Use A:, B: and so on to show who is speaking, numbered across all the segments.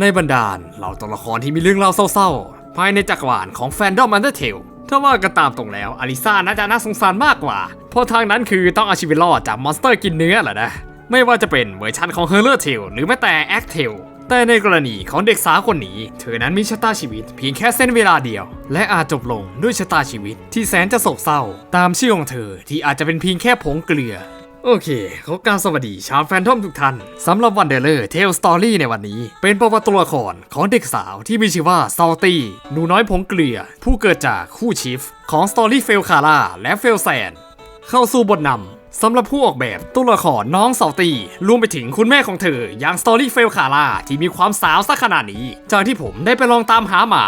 A: ในบรรดาลเหล่าตัวละครที่มีเรื่องเล่าเศร้าๆ ภายในจักรวาลของแฟนดอมอันเดอร์เทลถ้าว่ากันตามตรงแล้วอลิซาน่าจะน่าสงสารมากกว่า เพราะทางนั้นคือต้องเอาชีวิตรอดจากมอนสเตอร์กินเนื้อแหละนะ ไม่ว่าจะเป็นเวอร์ชันของเฮอร์เลอร์เทลหรือแม้แต่แอคเทลแต่ในกรณีของเด็กสาวคนนี้ เธอนั้นมีชะตาชีวิตเพียงแค่เส้นเวลาเดียว และอาจจบลงด้วยชะตาชีวิตที่แสนจะโศกเศร้า ตามชื่อของเธอที่อาจจะเป็นเพียงแค่ผงเกลือ โอเคขอกรารสวัสดีชาวแฟนทอมทุกท่านสำหรับวันเดอร์เลอร์เทลสตอรี่ในวันนี้ เป็นประวัติตัวละครของเด็กสาวที่มีชื่อว่าซอลตี้หนูน้อยผงเกลือ ผู้เกิดจากคู่ชิฟ ของสตอรี่เฟลคาร่าและเฟลแซน เข้าสู่บทนำสำหรับผู้ออกแบบตัวละครน้องซอลตี้รวมไปถึงคุณแม่ของเธออย่างสตอรี่เฟลคาร่าที่มีความสาวซะขนาดนี้ จากที่ผมได้ไปลองตามหามา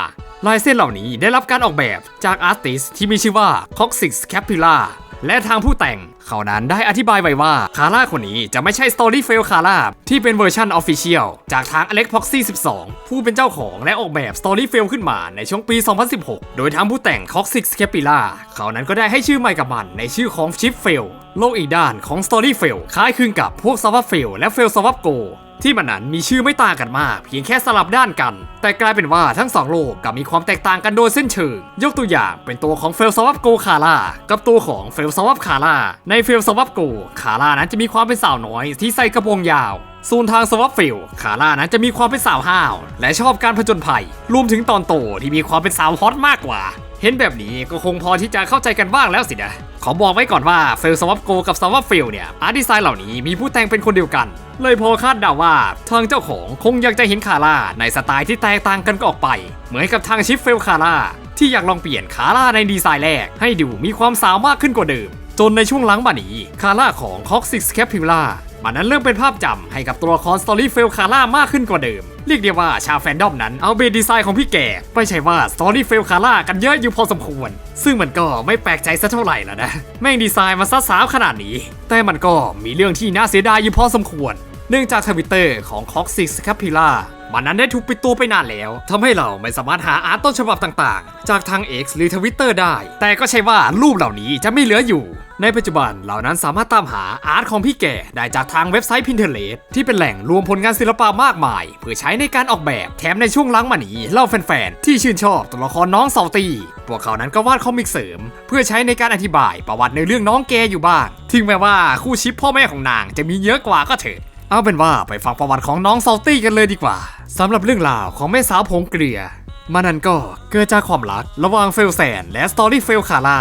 A: ลายเส้นเหล่านี้ได้รับการออกแบบจากอาร์ติสที่มีชื่อว่า Coxix Capilla และทางผู้แต่งเขานั้นได้อธิบายไว้ว่าคาร่าคนนี้จะไม่ใช่ Story Fail คาร่าที่เป็นเวอร์ชัน Official จากทาง Alex Proxy 12 ผู้เป็นเจ้าของและออกแบบ Story Fail ขึ้นมาในช่วงปี 2016 โดยทางผู้แต่ง Coxix Capilla เขานั้นก็ได้ให้ชื่อใหม่กับมันในชื่อของ Chip Fail โลกอีกด้านของ Story Fail คล้ายคลึงกับพวก s w a p Fail และ Fail s w a p Go ที่มันนั้นมีชื่อไม่ต่างกันมาก เพียงแค่สลับด้านกัน แต่กลายเป็นว่าทั้งสองโลกกลับมีความแตกต่างกันโดยเส้นเชิง ยกตัวอย่างเป็นตัวของเฟลสวับโกคาร่ากับตัวของเฟลสวับคาร่าในเฟลสวับโกคาร่านั้นจะมีความเป็นสาวน้อยที่ใส่กระโปรงยาวส่วนทางสวับฟิลคาร่านั้นจะมีความเป็นสาวห้าว และชอบการผจญภัย รวมถึงตอนโตที่มีความเป็นสาวฮอตมากกว่า เห็นแบบนี้ก็คงพอที่จะเข้าใจกันบ้างแล้วสินะ ขอบอกไว้ก่อนว่าเฟลสวับโกกับสวับฟิลเนี่ยอาร์ตดีไซน์เหล่านี้มีผู้แต่งเป็นคนเดียวกัน เลยพอคาดเดาว่าทางเจ้าของคงอยากจะเห็นคาร่าในสไตล์ที่แตกต่างกันก็ออกไป เหมือนกับทางชิฟเฟลคาร่าที่อยากลองเปลี่ยนคาร่าในดีไซน์แรก ให้ดูมีความสาวมากขึ้นกว่าเดิม จนในช่วงหลังมานี้คาร่าของ Coxix Capilla มันนั้นเริ่มเป็นภาพจำให้กับตัวละครสตอรี่เฟลคาร่ามากขึ้นกว่าเดิม เรียกได้ว่าชาวแฟนดอมนั้นเอาเบดีไซน์ของพี่แก่ไปใช้ว่าสตอรี่เฟลคาร่ากันเยอะอยู่พอสมควร ซึ่งมันก็ไม่แปลกใจสักเท่าไหร่แล้วนะ แม่งดีไซน์มาซะสาวขนาดนี้ แต่มันก็มีเรื่องที่น่าเสียดายอยู่พอสมควร เนื่องจากทวิตเตอร์ของ Coxix Capilla มันนั้นได้ถูกปิดตัวไปนานแล้วทำให้เราไม่สามารถหาอาร์ตต้นฉบับต่างๆ จากทาง X หรือ Twitter ได้ แต่ก็ใช่ว่ารูปเหล่านี้จะไม่เหลืออยู่ ในปัจจุบันเหล่านั้นสามารถตามหาอาร์ตของพี่แก่ได้จากทางเว็บไซต์ Pinterest ที่เป็นแหล่งรวมผลงานศิลปะมากมาย เพื่อใช้ในการออกแบบแถมในช่วงหลังมานี้เล่าแฟนๆ ที่ชื่นชอบตัวละครน้องเซอลตี้พวกเขานั้นก็วาดคอมิกเสริม เพื่อใช้ในการอธิบายประวัติในเรื่องน้องแกอยู่บ้าง ถึงแม้ว่าคู่ชิปพ่อแม่ของนางจะมีเยอะกว่าก็เถอะ เอาเป็นว่าไปฟังประวัติของน้องซอลตี้กันเลยดีกว่าสำหรับเรื่องราวของแม่สาวผงเกลียมันนั้นก็เกิดจากความรักระหว่างเฟลแซนและสตอรี่เฟลคาร่า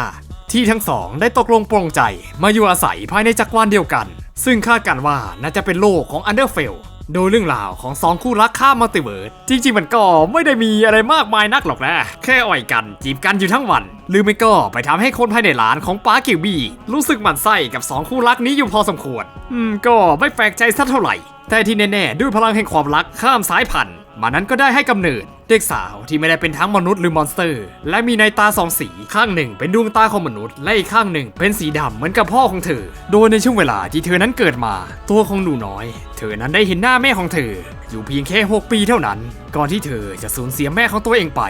A: ที่ทั้งสองได้ตกลงปรงใจมาอยู่อาศัยภายในจักรวาลเดียวกัน ซึ่งคาดกันว่าน่าจะเป็นโลกของอันเดอร์เฟล โดยเรื่องราวของสองคู่รักข้ามมัลติเวิร์สจริง ๆ มันก็ไม่ได้มีอะไรมากมายนักหรอกนะ แค่อ่อยกันจีบกันอยู่ทั้งวัน หรือไม่ก็ไปทำให้คนภายในร้านของป้ากิวบี้รู้สึกหมั่นไส้กับสองคู่รักนี้อยู่พอสมควร อืมก็ไม่แปลกใจสักเท่าไหร่ แต่ที่แน่ๆด้วยพลังแห่งความรักข้ามสายพันธุ์ มันนั้นก็ได้ให้กำเนิด เด็กสาวที่ไม่ได้เป็นทั้งมนุษย์หรือมอนสเตอร์ และมีในตาสองสีข้างหนึ่งเป็นดวงตาของมนุษย์ และอีกข้างหนึ่งเป็นสีดำเหมือนกับพ่อของเธอ โดยในช่วงเวลาที่เธอนั้นเกิดมา ตัวของหนูน้อย เธอนั้นได้เห็นหน้าแม่ของเธอ อยู่เพียงแค่ 6 ปีเท่านั้น ก่อนที่เธอจะสูญเสียแม่ของตัวเองไป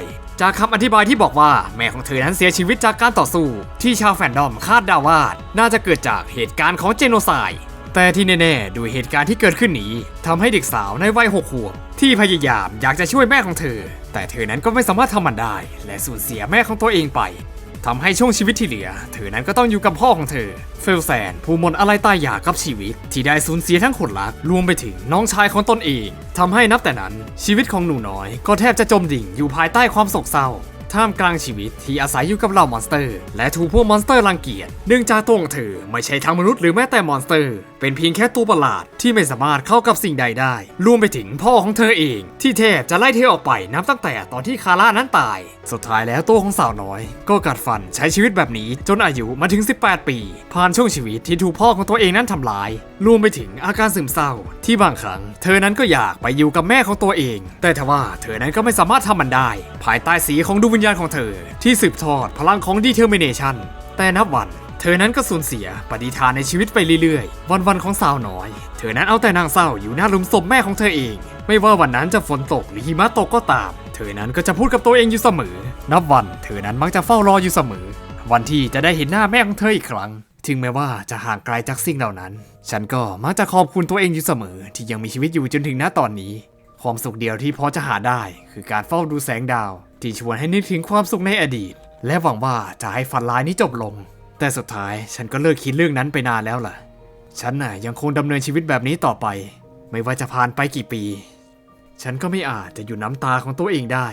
A: จากคำอธิบายที่บอกว่าแม่ของเธอนั้นเสียชีวิตจากการต่อสู้ ที่ชาวแฟนดอมคาดเดาว่า น่าจะเกิดจากเหตุการณ์ของเจโนไซด์ แต่ที่แน่ๆด้วยเหตุการณ์ที่เกิดขึ้นนี้ทำให้เด็กสาวในวัยหกขวบที่พยายามอยากจะช่วยแม่ของเธอ แต่เธอนั้นก็ไม่สามารถทำมันได้ และสูญเสียแม่ของตัวเองไปทำให้ช่วงชีวิตที่เหลือ เธอนั้นก็ต้องอยู่กับพ่อของเธอ เฟลแซนผู้มดอะไรตายอยากกับชีวิต ที่ได้สูญเสียทั้งคนรักรวมไปถึงน้องชายของตนเองทำให้นับแต่นั้นชีวิตของหนูน้อย ก็แทบจะจมดิ่งอยู่ภายใต้ความโศกเศร้า ท่ามกลางชีวิตที่อาศัยอยู่กับเหล่ามอนสเตอร์ และถูกพวกมอนสเตอร์รังเกียจเนื่องจากตัวของเธอไม่ใช่ทั้งมนุษย์หรือแม้แต่มอนสเตอร์ เป็นเพียงแค่ตัวประหลาดที่ไม่สามารถเข้ากับสิ่งใดได้ รวมไปถึงพ่อของเธอเอง ที่แทบจะไล่เธอออกไปนับตั้งแต่ตอนที่คาร่านั้นตาย สุดท้ายแล้วตัวของสาวน้อย ก็กัดฟันใช้ชีวิตแบบนี้จนอายุมาถึง 18 ปี ผ่านช่วงชีวิตที่ถูกพ่อของตัวเองนั้นทำร้าย รวมไปถึงอาการซึมเศร้า ที่บางครั้ง เธอนั้นก็อยากไปอยู่กับแม่ของตัวเอง แต่ทว่าเธอนั้นก็ไม่สามารถทำมันได้ ภายใต้สีของดวงวิญญาณของเธอ ที่สืบทอดพลังของ determination แต่นับวันเธอนั้นก็สูญเสียปฏิทานในชีวิตไปเรื่อยๆ วันๆของสาวน้อย เธอนั้นเอาแต่นางเศร้าอยู่หน้าหลุมศพแม่ของเธอเอง ไม่ว่าวันนั้นจะฝนตกหรือหิมะตกก็ตาม เธอนั้นก็จะพูดกับตัวเองอยู่เสมอ นับวัน เธอนั้นมักจะเฝ้ารออยู่เสมอ วันที่จะได้เห็นหน้าแม่ของเธออีกครั้ง ถึงแม้ว่าจะห่างไกลจากสิ่งเหล่านั้น ฉันก็มักจะขอบคุณตัวเองอยู่เสมอ ที่ยังมีชีวิตอยู่จนถึงณตอนนี้ ความสุขเดียวที่พอจะหาได้ คือการเฝ้าดูแสงดาว ที่ชวนให้นึกถึงความสุขในอดีต และหวังว่าจะให้ฝันร้ายนี้จบลง แต่สุดท้ายฉันก็เลิกคิดเรื่องนั้นไปนานแล้วล่ะ ฉันน่ะยังคงดำเนินชีวิตแบบนี้ต่อไป ไม่ว่าจะผ่านไปกี่ปี ฉันก็ไม่อาจจะอยู่น้ำตาของตัวเองได้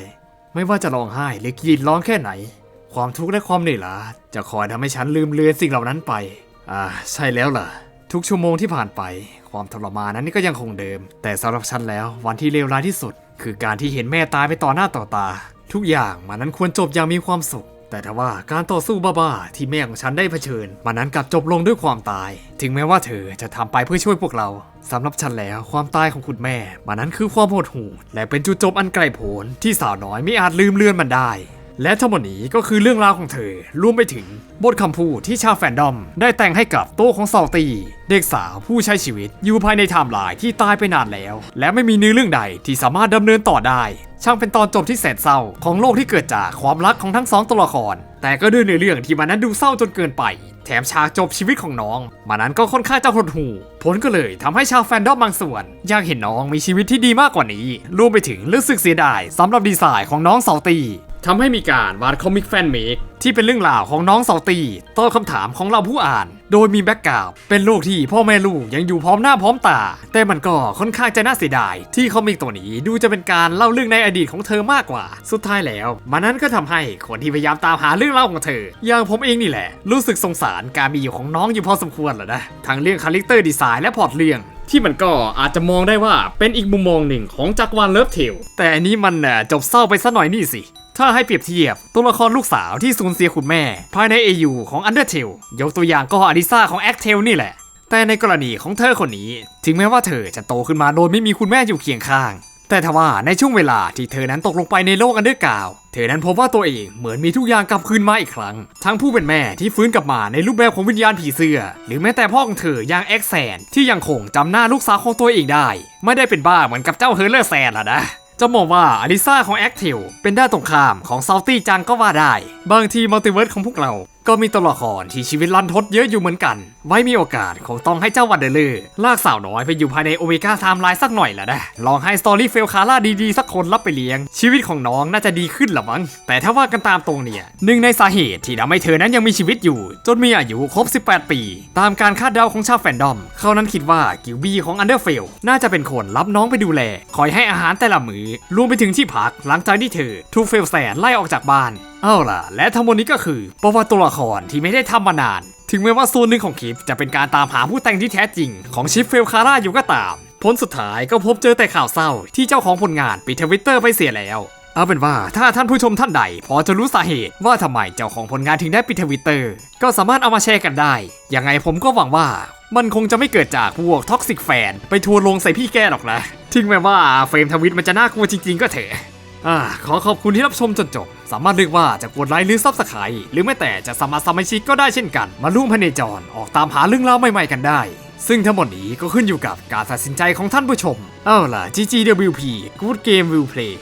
A: ไม่ว่าจะร้องไห้หรือกรีดร้องแค่ไหน ความทุกข์และความเหนื่อยล้าจะคอยทำให้ฉันลืมเลือนสิ่งเหล่านั้นไป อ่า ใช่แล้วล่ะ ทุกชั่วโมงที่ผ่านไป ความทรมานนั้นก็ยังคงเดิม แต่สำหรับฉันแล้ววันที่เลวร้ายที่สุด คือการที่เห็นแม่ตายไปต่อหน้าต่อตา ทุกอย่างมันนั้นควรจบอย่างมีความสุข แต่ทว่าการต่อสู้บ้าๆที่แม่ของฉันได้เผชิญ มันนั้นกลับจบลงด้วยความตาย ถึงแม้ว่าเธอจะทำไปเพื่อช่วยพวกเราสำหรับฉันแล้วความตายของคุณแม่ มันนั้นคือความโหดหู่และเป็นจุดจบอันไกลโพ้นที่สาวน้อยไม่อาจลืมเลือนมันได้ และทั้งหมดนี้ก็คือเรื่องราวของเธอ รวมไปถึงบทคำพูดที่ชาวแฟนดอม ได้แต่งให้กับโต้ของซอตี เด็กสาวผู้ใช้ชีวิตอยู่ภายในไทม์ไลน์ที่ตายไปนานแล้ว และไม่มีเนื้อเรื่องใดที่สามารถดำเนินต่อได้ ช่างเป็นตอนจบที่แสนเศร้าของโลกที่เกิดจากความรักของทั้งสองตัวละคร แต่ก็ด้วยเนื้อเรื่องที่มันนั้นดูเศร้าจนเกินไป แถมฉากจบชีวิตของน้องมันนั้นก็ค่อนข้างจะหดหู่ผลก็เลยทำให้ชาวแฟนดอมบางส่วน อยากเห็นน้องมีชีวิตที่ดีมากกว่านี้ รวมไปถึงรู้สึกเสียดายสำหรับดีไซน์ของน้องเซาตี ทำให้มีการวาดคอมิกแฟนเมกที่เป็นเรื่องราวของน้องเซาตีตอบคำถามของเราผู้อ่าน โดยมีแบ็กกราวเป็นโลกที่พ่อแม่ลูกยังอยู่พร้อมหน้าพร้อมตา แต่มันก็ค่อนข้างจะน่าเสียดาย ที่คอมิกตัวนี้ดูจะเป็นการเล่าเรื่องในอดีตของเธอมากกว่า สุดท้ายแล้วมันนั้นก็ทำให้คนที่พยายามตามหาเรื่องเล่าของเธอ อย่างผมเองนี่แหละ รู้สึกสงสารการมีอยู่ของน้องอยู่พอสมควรแหละนะทั้งเรื่องคาแรคเตอร์ดีไซน์และพล็อตเรื่องที่มันก็อาจจะมองได้ว่าเป็นอีกมุมมองหนึ่งของจักรวาลเลิฟเทลแต่อันนี้มันน่จบเศร้าไปซะหน่อยนี่สิ ถ้าให้เปรียบเทียบตัวละครลูกสาวที่สูญเสียคุณแม่ ภายใน AU ของ Undertale ยกตัวอย่างก็อลิซาของ a c t a l นี่แหละ แต่ในกรณีของเธอคนนี้ ถึงแม้ว่าเธอจะโตขึ้นมาโดยไม่มีคุณแม่อยู่เคียงข้าง แต่ทว่าในช่วงเวลาที่เธอนั้นตกลงไปในโลกอันเดอร์กาวเธอนั้นพบว่าตัวเองเหมือนมีทุกอย่างกลับคืนมาอีกครั้ง ทั้งผู้เป็นแม่ที่ฟื้นกลับมาในรูปแบบของวิญญาณผีเสื้อ หรือแม้แต่พ่อของเธออย่างเอ็กแซนที่ยังคงจำหน้าลูกสาวของตัวเองได้ ไม่ได้เป็นบ้าเหมือนกับเจ้าเฮอร์เลอร์แซนล่ะนะ จะมองว่าอลิซาของแอคทิวเป็นด้านตรงข้ามของซาวตี้จังก็ว่าได้ บางทีมัลติเวิร์สของพวกเรา ก็มีตัวละครที่ชีวิตลันทดเยอะอยู่เหมือนกัน ไว้มีโอกาสคงต้องให้เจ้าวันเดอร์เลอร์ลากสาวน้อยไปอยู่ภายในโอเมก้าไทม์ไลน์สักหน่อยแหละนะลองให้สตอรี่เฟลคาร่าดีๆ สักคนรับไปเลี้ยง ชีวิตของน้องน่าจะดีขึ้นละมั้งแต่ถ้าว่ากันตามตรงเนี่ยหนึ่งในสาเหตุที่ทำให้เธอนั้นยังมีชีวิตอยู่ จนมีอายุครบ 18 ปี ตามการคาดเดาของชาวแฟนดอม เขานั้นคิดว่ากิวบี้ของอันเดอร์เฟลน่าจะเป็นคนรับน้องไปดูแล คอยให้อาหารแต่ละมือรวมไปถึงที่พักหลังจากที่เธอถูกเฟลแสนไล่ออกจากบ้านเอาล่ะ และทั้งหมดนี้ก็คือ ประวัติตัวละครที่ไม่ได้ทำมานาน ถึงแม้ว่าส่วนหนึ่งของคลิปจะเป็นการตามหาผู้แต่งที่แท้จริง ของชิปเฟลคาร่าอยู่ก็ตาม ผลสุดท้ายก็พบเจอแต่ข่าวเศร้าที่เจ้าของผลงานปิดทวิตเตอร์ไปเสียแล้ว เอาเป็นว่าถ้าท่านผู้ชมท่านใด พอจะรู้สาเหตุว่าทำไมเจ้าของผลงานถึงได้ปิดทวิตเตอร์ก็สามารถเอามาแชร์กันได้ ยังไงผมก็หวังว่ามันคงจะไม่เกิดจากพวกท็อกซิกแฟนไปทัวร์ลงใส่พี่แกหรอกนะ ถึงแม้ว่าเฟรมทวิตมันจะน่ากลัวจริงๆก็เถอะ อ่าขอขอบคุณที่รับชมจนจบ สามารถเลือกว่าจะกดไลค์หรือซับสไครต์หรือแม้แต่จะสมัครสมาชิกก็ได้เช่นกัน มาร่วมพเนจรออกตามหาเรื่องราวใหม่ๆกันได้ ซึ่งทั้งหมดนี้ก็ขึ้นอยู่กับการตัดสินใจของท่านผู้ชม เอาล่ะ GGWP Good Game Will Play